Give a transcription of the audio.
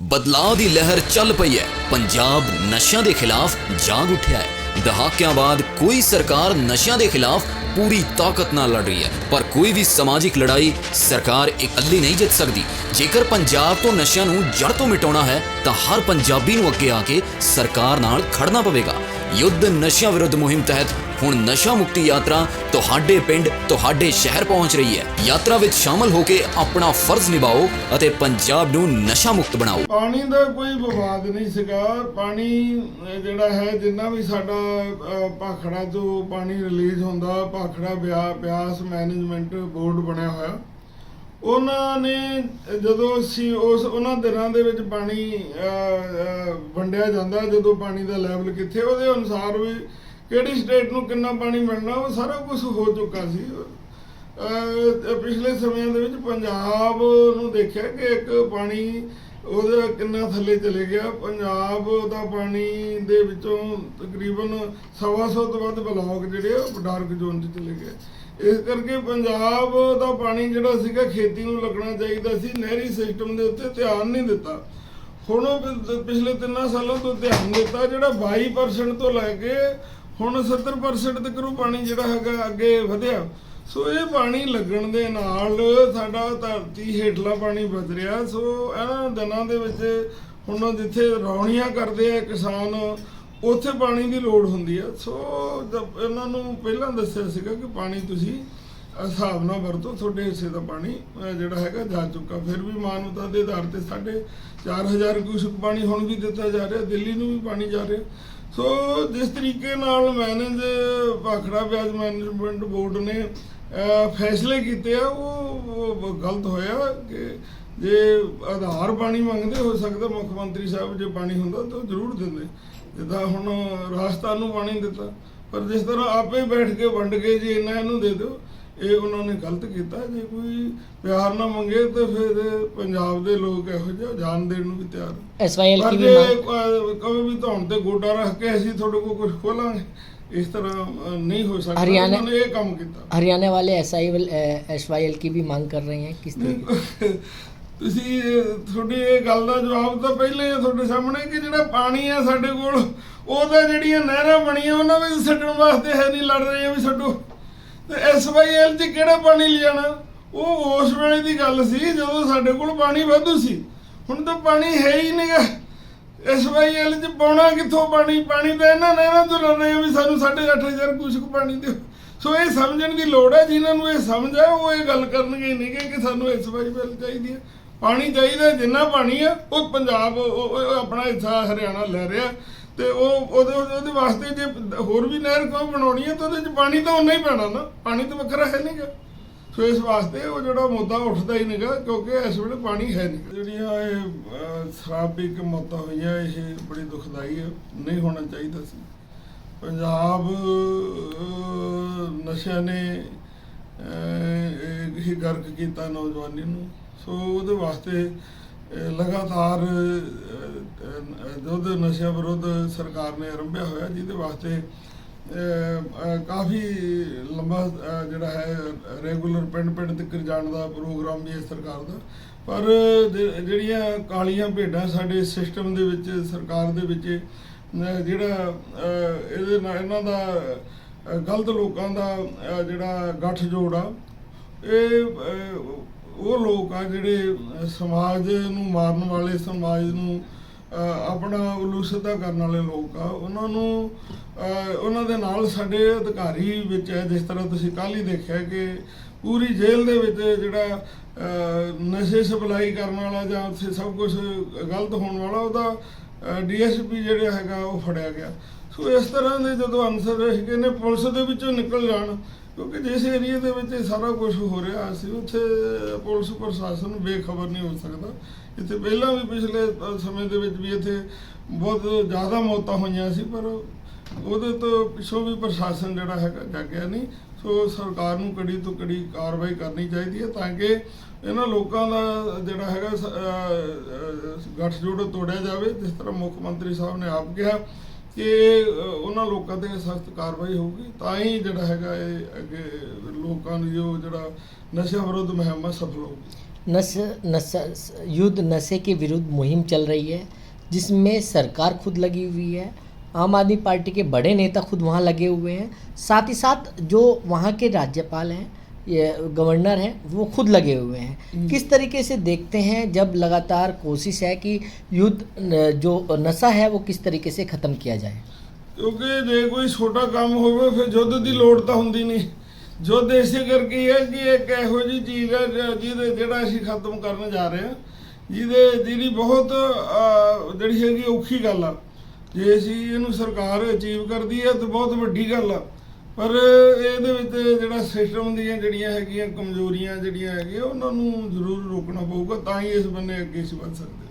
ਬਦਲਾਅ ਦੀ ਲਹਿਰ ਚੱਲ ਪਈ ਹੈ। ਪੰਜਾਬ ਨਸ਼ਿਆਂ ਦੇ ਖਿਲਾਫ ਜਾਗ ਉੱਠਿਆ ਹੈ। ਦਹਾਕਿਆਂ ਬਾਅਦ ਕੋਈ ਸਰਕਾਰ ਨਸ਼ਿਆਂ ਦੇ ਖਿਲਾਫ ਪੂਰੀ ਤਾਕਤ ਨਾਲ ਲੜ ਰਹੀ ਹੈ। ਪਰ ਕੋਈ ਵੀ ਸਮਾਜਿਕ ਲੜਾਈ ਸਰਕਾਰ ਇਕੱਲੀ ਨਹੀਂ ਜਿੱਤ ਸਕਦੀ। ਜੇਕਰ ਪੰਜਾਬ ਤੋਂ ਨਸ਼ਿਆਂ ਨੂੰ ਜੜ ਤੋਂ ਮਿਟਾਉਣਾ ਹੈ, ਤਾਂ ਹਰ ਪੰਜਾਬੀ ਨੂੰ ਅੱਗੇ ਆ ਕੇ ਸਰਕਾਰ ਨਾਲ ਖੜਨਾ ਪਵੇਗਾ। ਯੁੱਧ ਨਸ਼ਿਆਂ ਵਿਰੁੱਧ ਮੁਹਿੰਮ ਤਹਿਤ ਹੁਣ ਨਸ਼ਾ ਮੁਕਤੀ ਯਾਤਰਾ ਤੁਹਾਡੇ ਪਿੰਡ, ਤੁਹਾਡੇ ਸ਼ਹਿਰ ਪਹੁੰਚ ਰਹੀ ਹੈ। ਯਾਤਰਾ ਵਿੱਚ ਸ਼ਾਮਲ ਹੋ ਕੇ ਆਪਣਾ ਫਰਜ਼ ਨਿਭਾਓ ਅਤੇ ਪੰਜਾਬ ਨੂੰ ਨਸ਼ਾ ਮੁਕਤ ਬਣਾਓ। ਪਾਣੀ ਦਾ ਕੋਈ ਵਿਵਾਦ ਨਹੀਂ ਸੀਗਾ। ਪਾਣੀ ਜਿਹੜਾ ਹੈ, ਜਿੰਨਾ ਵੀ ਸਾਡਾ ਭਾਖੜਾ ਤੋਂ ਪਾਣੀ ਰਿਲੀਜ਼ ਹੁੰਦਾ, ਭਾਖੜਾ ਬਿਆ- ਬਿਆਸ ਮੈਨੇਜਮੈਂਟ ਬੋਰਡ ਬਣਿਆ ਹੋਇਆ। ਉਹਨਾਂ ਨੇ, ਜਦੋਂ ਅਸੀਂ ਉਸ, ਉਹਨਾਂ ਦਿਨਾਂ ਦੇ ਵਿੱਚ ਪਾਣੀ ਵੰਡਿਆ ਜਾਂਦਾ, ਜਦੋਂ ਪਾਣੀ ਦਾ ਲੈਵਲ ਕਿੱਥੇ, ਉਹਦੇ ਅਨੁਸਾਰ ਵੀ ਕਿਹੜੀ ਸਟੇਟ ਨੂੰ ਕਿੰਨਾ ਪਾਣੀ ਮਿਲਣਾ ਉਹ ਸਾਰਾ ਕੁਝ ਹੋ ਚੁੱਕਾ ਸੀ। ਪਿਛਲੇ ਸਮਿਆਂ ਦੇ ਵਿੱਚ ਪੰਜਾਬ ਨੂੰ ਦੇਖਿਆ ਕਿ ਇੱਕ ਪਾਣੀ ਉਹਦਾ ਕਿੰਨਾ ਥੱਲੇ ਚਲੇ ਗਿਆ। ਪੰਜਾਬ ਦਾ ਪਾਣੀ ਦੇ ਵਿੱਚੋਂ ਤਕਰੀਬਨ ਸਵਾ ਸੌ ਤੋਂ ਵੱਧ ਬਲਾਕ ਜਿਹੜੇ ਉਹ ਡਾਰਕ ਜ਼ੋਨ 'ਚ ਚਲੇ ਗਏ। ਇਸ ਕਰਕੇ ਪੰਜਾਬ ਦਾ ਪਾਣੀ ਜਿਹੜਾ ਸੀਗਾ, ਖੇਤੀ ਨੂੰ ਲੱਗਣਾ ਚਾਹੀਦਾ ਸੀ। ਨਹਿਰੀ ਸਿਸਟਮ ਦੇ ਉੱਤੇ ਧਿਆਨ ਨਹੀਂ ਦਿੱਤਾ। ਹੁਣ ਉਹ ਪਿਛਲੇ ਤਿੰਨਾਂ ਸਾਲਾਂ ਤੋਂ ਧਿਆਨ ਦਿੱਤਾ, ਜਿਹੜਾ 22% ਤੋਂ ਲੈ ਕੇ ਹੁਣ 70% ਤੱਕ ਨੂੰ ਪਾਣੀ ਜਿਹੜਾ ਹੈਗਾ ਅੱਗੇ ਵਧਿਆ। ਸੋ ਇਹ ਪਾਣੀ ਲੱਗਣ ਦੇ ਨਾਲ ਸਾਡਾ ਧਰਤੀ ਹੇਠਲਾ ਪਾਣੀ ਬਚ ਰਿਹਾ। ਸੋ ਇਹਨਾਂ ਦਿਨਾਂ ਦੇ ਵਿੱਚ ਹੁਣ ਜਿੱਥੇ ਰੌਣੀਆਂ ਕਰਦੇ ਆ ਕਿਸਾਨ, ਉੱਥੇ ਪਾਣੀ ਦੀ ਲੋੜ ਹੁੰਦੀ ਆ। ਸੋ ਇਹਨਾਂ ਨੂੰ ਪਹਿਲਾਂ ਦੱਸਿਆ ਸੀਗਾ ਕਿ ਪਾਣੀ ਤੁਸੀਂ ਹਿਸਾਬ ਨਾਲ ਵਰਤੋ, ਤੁਹਾਡੇ ਹਿੱਸੇ ਦਾ ਪਾਣੀ ਜਿਹੜਾ ਹੈਗਾ ਜਾ ਚੁੱਕਾ। ਫਿਰ ਵੀ ਮਾਨਵਤਾ ਦੇ ਆਧਾਰ ਤੇ ਸਾਡੇ 4000 ਕਿਊਸਕ ਪਾਣੀ ਹੁਣ ਵੀ ਦਿੱਤਾ ਜਾ ਰਿਹਾ, ਦਿੱਲੀ ਨੂੰ ਵੀ ਪਾਣੀ ਜਾ ਰਿਹਾ। ਸੋ ਜਿਸ ਤਰੀਕੇ ਨਾਲ ਮੈਨੇਜ, ਭਾਖੜਾ ਵਿਆਜ ਮੈਨੇਜਮੈਂਟ ਬੋਰਡ ਨੇ ਫੈਸਲੇ ਕੀਤੇ ਆ, ਉਹ ਗਲਤ ਹੋਇਆ ਕਿ ਜੇ ਆਧਾਰ ਪਾਣੀ ਮੰਗਦੇ ਹੋ ਸਕਦਾ, ਮੁੱਖ ਮੰਤਰੀ ਸਾਹਿਬ ਜੇ ਪਾਣੀ ਹੁੰਦਾ ਤਾਂ ਉਹ ਜ਼ਰੂਰ ਦਿੰਦੇ। ਜਿੱਦਾਂ ਹੁਣ ਰਾਜਸਥਾਨ ਨੂੰ ਪਾਣੀ ਦਿੱਤਾ, ਪਰ ਜਿਸ ਤਰ੍ਹਾਂ ਆਪੇ ਬੈਠ ਕੇ ਵੰਡ ਕੇ ਜੀ ਇਹਨਾਂ ਨੂੰ ਦੇ ਦਿਓ ਇਹ ਉਹਨਾਂ ਨੇ ਗਲਤ ਕੀਤਾ ਜੇ ਕੋਈ ਪਿਆਰ ਨਾ ਮੰਗੇ ਤਾਂ ਫਿਰ ਪੰਜਾਬ ਦੇ ਲੋਕ ਇਹੋ ਜਿਹਾ ਜਾਨ ਦੇਣ ਨੂੰ ਵੀ ਤਿਆਰ ਆ। एसवाईएल ਪਰ की भी ਜੇ मांग ਕਹੋ ਵੀ ਧੌਣ ਤੇ ਗੋਡਾ ਰੱਖ ਕੇ ਅਸੀਂ ਤੁਹਾਡੇ ਕੋਲ ਕੁਝ ਖੋਲਾਂਗੇ ਇਸ ਤਰ੍ਹਾਂ ਅ, ਨਹੀਂ ਹੋ ਸਕਦਾ ਹਰਿਆਣਾ- ਉਹਨਾਂ ਨੇ ਇਹ ਕੰਮ ਕੀਤਾ हरियाणा वाले एस वाई एल की भी मांग कर रहे हैं किस तरीके ਤੁਸੀਂ ਅਹ, ਤੁਹਾਡੀ ਇਹ ਗੱਲ ਦਾ ਜਵਾਬ ਤਾਂ ਪਹਿਲੇ ਹੀ ਆ ਤੁਹਾਡੇ ਸਾਹਮਣੇ ਕਿ ਜਿਹੜਾ ਪਾਣੀ ਆ ਸਾਡੇ ਕੋਲ ਉਹ ਤਾਂ ਜਿਹੜੀਆਂ ਨਹਿਰਾਂ ਬਣੀਆਂ ਉਹਨਾਂ ਵਿੱਚ ਛੱਡਣ ਵਾਸਤੇ ਹੈ ਨਹੀਂ ਲੜ ਰਹੇ ਆ ਵੀ ਛੱਡੋ ਤੇ ਐਸਵਾਈਐਲ 'ਚ ਕਿਹੜਾ ਪਾਣੀ ਲਿਜਾਣਾ ਉਹ ਉਸ ਵੇਲੇ ਦੀ ਗੱਲ ਸੀ, ਜਦੋਂ ਸਾਡੇ ਕੋਲ ਪਾਣੀ ਵਾਧੂ ਸੀ। ਹੁਣ ਤਾਂ ਪਾਣੀ ਹੈ ਹੀ ਨਹੀਂਗਾ ਐਸਵਾਈਐਲ 'ਚ ਪਾਉਣਾ ਕਿੱਥੋਂ ਪਾਣੀ? ਪਾਣੀ ਤਾਂ ਇਹਨਾਂ ਨੇ ਇਹਨਾਂ ਤੋਂ ਲੜ ਵੀ ਸਾਨੂੰ 8500 ਕੁਛ ਕੁ ਪਾਣੀ ਦਿਓ। ਸੋ ਇਹ ਸਮਝਣ ਦੀ ਲੋੜ ਹੈ, ਜਿਨ੍ਹਾਂ ਨੂੰ ਇਹ ਸਮਝ ਆ ਉਹ ਇਹ ਗੱਲ ਕਰਨਗੇ ਨਹੀਂ ਕਿ ਕਿ ਸਾਨੂੰ ਐਸਵਾਈਐਲ ਚਾਹੀਦੀ ਹੈ। ਪਾਣੀ ਚਾਹੀਦਾ ਜਿੰਨਾ ਪਾਣੀ ਆ, ਉਹ ਪੰਜਾਬ ਆਪਣਾ ਹਿੱਸਾ ਹਰਿਆਣਾ ਲੈ ਰਿਹਾ। ਤੇ ਉਹ ਉਹਦੇ ਉਹਦੇ ਵਾਸਤੇ ਜੇ ਹੋਰ ਵੀ ਨਹਿਰ ਕੋਈ ਬਣਾਉਣੀ ਹੈ ਤਾਂ ਉਹਦੇ ਚ ਪਾਣੀ ਤਾਂ ਉਨਾ ਹੀ ਪੈਣਾ ਨਾ ਪਾਣੀ ਤਾਂ ਵੱਖਰਾ ਹੈ ਨਹੀਂਗਾ ਸੋ ਇਸ ਵਾਸਤੇ ਉਹ ਜਿਹੜਾ ਮੁੱਦਾ ਉੱਠਦਾ ਹੀ ਨਹੀਂਗਾ ਕਿਉਂਕਿ ਇਸ ਵੇਲੇ ਪਾਣੀ ਹੈ ਨਹੀਂ ਜਿਹੜੀਆਂ ਇਹ ਅਹ, ਸ਼ਰਾਬ ਮੌਤਾਂ ਹੋਈਆਂ ਇਹ ਬੜੀ ਦੁਖਦਾਈ ਹੈ ਨਹੀਂ ਹੋਣਾ ਚਾਹੀਦਾ ਸੀ। ਪੰਜਾਬ ਨਸ਼ਿਆਂ ਨੇ ਇਹ ਗਰਕ ਕੀਤਾ ਨੌਜਵਾਨੀ ਨੂੰ। ਸੋ ਉਹਦੇ ਵਾਸਤੇ ਲਗਾਤਾਰ ਦੁੱਧ ਅਹ, ਨਸ਼ਿਆਂ ਵਿਰੁੱਧ ਸਰਕਾਰ ਨੇ ਆਰੰਭਿਆ ਹੋਇਆ ਜਿਹਦੇ ਵਾਸਤੇ ਕਾਫੀ ਲੰਬਾ ਜਿਹੜਾ ਹੈ ਰੈਗੂਲਰ ਪਿੰਡ ਪਿੰਡ ਤੱਕ ਜਾਣ ਦਾ ਪ੍ਰੋਗਰਾਮ ਵੀ ਹੈ ਸਰਕਾਰ ਦਾ। ਪਰ ਜਿਹੜੀਆਂ ਕਾਲੀਆਂ ਭੇਡਾਂ ਸਾਡੇ ਸਿਸਟਮ ਦੇ ਵਿੱਚ ਸਰਕਾਰ ਦੇ ਵਿੱਚ ਜਿਹੜਾ ਇਹਦੇ ਨਾਲ ਇਹਨਾਂ ਦਾ ਗਲਤ ਲੋਕਾਂ ਦਾ ਜਿਹੜਾ ਗੱਠ ਜੋੜ ਆ ਇਹ ਉਹ ਲੋਕ ਆ ਜਿਹੜੇ ਸਮਾਜ ਨੂੰ ਮਾਰਨ ਵਾਲੇ, ਸਮਾਜ ਨੂੰ ਆਪਣਾ ਉਲੂਸਤਾ ਕਰਨ ਵਾਲੇ ਲੋਕ ਆ, ਉਹਨਾਂ ਨੂੰ ਉਹਨਾਂ ਦੇ ਨਾਲ ਸਾਡੇ ਅਧਿਕਾਰੀ ਵਿੱਚ ਹੈ, ਜਿਸ ਤਰ੍ਹਾਂ ਤੁਸੀਂ ਕੱਲ੍ਹ ਹੀ ਦੇਖਿਆ ਕਿ ਪੂਰੀ ਜੇਲ੍ਹ ਦੇ ਵਿੱਚ ਜਿਹੜਾ ਨਸ਼ੇ ਸਪਲਾਈ ਕਰਨ ਵਾਲਾ ਜਾਂ ਉੱਥੇ ਸਭ ਕੁਝ ਗਲਤ ਹੋਣ ਵਾਲਾ, ਉਹਦਾ ਡੀਐਸਪੀ ਜਿਹੜਾ ਹੈਗਾ ਉਹ ਫੜਿਆ ਗਿਆ। ਸੋ ਇਸ ਤਰ੍ਹਾਂ ਦੇ ਜਦੋਂ ਅਨਸਰ ਹੈਗੇ ਨੇ, ਪੁਲਿਸ ਦੇ ਵਿੱਚੋਂ ਨਿਕਲ ਜਾਣ, ਕਿਉਂਕਿ ਜਿਸ ਏਰੀਆ ਦੇ ਵਿੱਚ ਇਹ ਸਾਰਾ ਕੁਝ ਹੋ ਰਿਹਾ ਸੀ ਉੱਥੇ ਪੁਲਿਸ ਪ੍ਰਸ਼ਾਸਨ ਬੇਖਬਰ ਨਹੀਂ ਹੋ ਸਕਦਾ। ਇੱਥੇ ਪਹਿਲਾਂ ਵੀ ਪਿਛਲੇ ਸਮੇਂ ਦੇ ਵਿੱਚ ਵੀ ਇੱਥੇ ਬਹੁਤ ਜ਼ਿਆਦਾ ਮੌਤਾਂ ਹੋਈਆਂ ਸੀ, ਪਰ ਉਹਦੇ ਤੋਂ ਪਿੱਛੋਂ ਵੀ ਪ੍ਰਸ਼ਾਸਨ ਜਿਹੜਾ ਹੈਗਾ, ਜਾਗਿਆ ਨਹੀਂ। ਸੋ ਸਰਕਾਰ ਨੂੰ ਕੜੀ ਤੋਂ ਕੜੀ ਕਾਰਵਾਈ ਕਰਨੀ ਚਾਹੀਦੀ ਹੈ ਤਾਂ ਕਿ ਇਹਨਾਂ ਲੋਕਾਂ ਦਾ ਜਿਹੜਾ ਹੈਗਾ ਸ- ਅ, ਅ, ਗੱਠਜੋੜ ਤੋੜਿਆ ਜਾਵੇ ਜਿਸ ਤਰ੍ਹਾਂ ਮੁੱਖ ਮੰਤਰੀ ਸਾਹਿਬ ਨੇ ਆਪ ਕਿਹਾ ਕਿ ਅ, ਉਹਨਾਂ ਲੋਕਾਂ ਤੇ ਸਖਤ ਕਾਰਵਾਈ ਹੋਊਗੀ ਤਾਂ ਹੀ ਜਿਹੜਾ ਹੈਗਾ ਇਹ ਅੱਗੇ ਲੋਕਾਂ ਨੂੰ ਜੋ ਜਿਹੜਾ ਨਸ਼ਾ ਵਿਰੋਧ ਮੁਹਿੰਮ ਆ ਸਫਲ ਹੋਊਗੀ नश नशा युद्ध नशे के विरुद्ध मुहिम चल रही है जिसमें सरकार खुद लगी हुई है आम आदमी पार्टी के बड़े नेता खुद वहाँ लगे हुए हैं साथ ही साथ जो वहाँ के राज्यपाल हैं ये गवर्नर हैं वो खुद लगे हुए हैं किस तरीके से देखते हैं जब लगातार कोशिश है कि युद्ध न- जो नशा है वो किस तरीके से ख़त्म किया जाए ਕਿਉਂਕਿ ਜੇ ਕੋਈ ਛੋਟਾ ਕੰਮ ਹੋਵੇ ਫਿਰ ਯੁੱਧ ਦੀ ਲੋੜ ਤਾਂ ਹੁੰਦੀ ਨਹੀਂ ਯੁੱਧ ਇਸੇ ਕਰਕੇ ਹੀ ਹੈ ਕਿ ਇੱਕ ਇਹੋ ਜਿਹੀ ਚੀਜ਼ ਹੈ ਜ- ਜਿਹਦੇ ਜਿਹੜਾ ਅਸੀਂ ਖਤਮ ਕਰਨ ਜਾ ਰਹੇ ਹਾਂ ਜਿਹਦੇ ਜਿਹਦੀ ਬਹੁਤ ਅਹ, ਜਿਹੜੀ ਹੈਗੀ ਔਖੀ ਗੱਲ ਆ ਜੇ ਅਸੀਂ ਇਹਨੂੰ ਸਰਕਾਰ ਅਚੀਵ ਕਰਦੀ ਹੈ ਤਾਂ ਬਹੁਤ ਵੱਡੀ ਗੱਲ ਆ। ਪਰ ਇਹਦੇ ਵਿੱਚ ਜਿਹੜਾ ਸਿਸਟਮ ਦੀਆਂ ਜਿਹੜੀਆਂ ਹੈਗੀਆਂ ਕਮਜ਼ੋਰੀਆਂ ਜਿਹੜੀਆਂ ਹੈਗੀਆਂ, ਉਹਨਾਂ ਨੂੰ ਜ਼ਰੂਰ ਰੋਕਣਾ ਪਊਗਾ, ਤਾਂ ਹੀ ਇਸ ਬੰਨੇ ਅੱਗੇ ਅਸੀਂ ਵੱਧ ਸਕਦੇ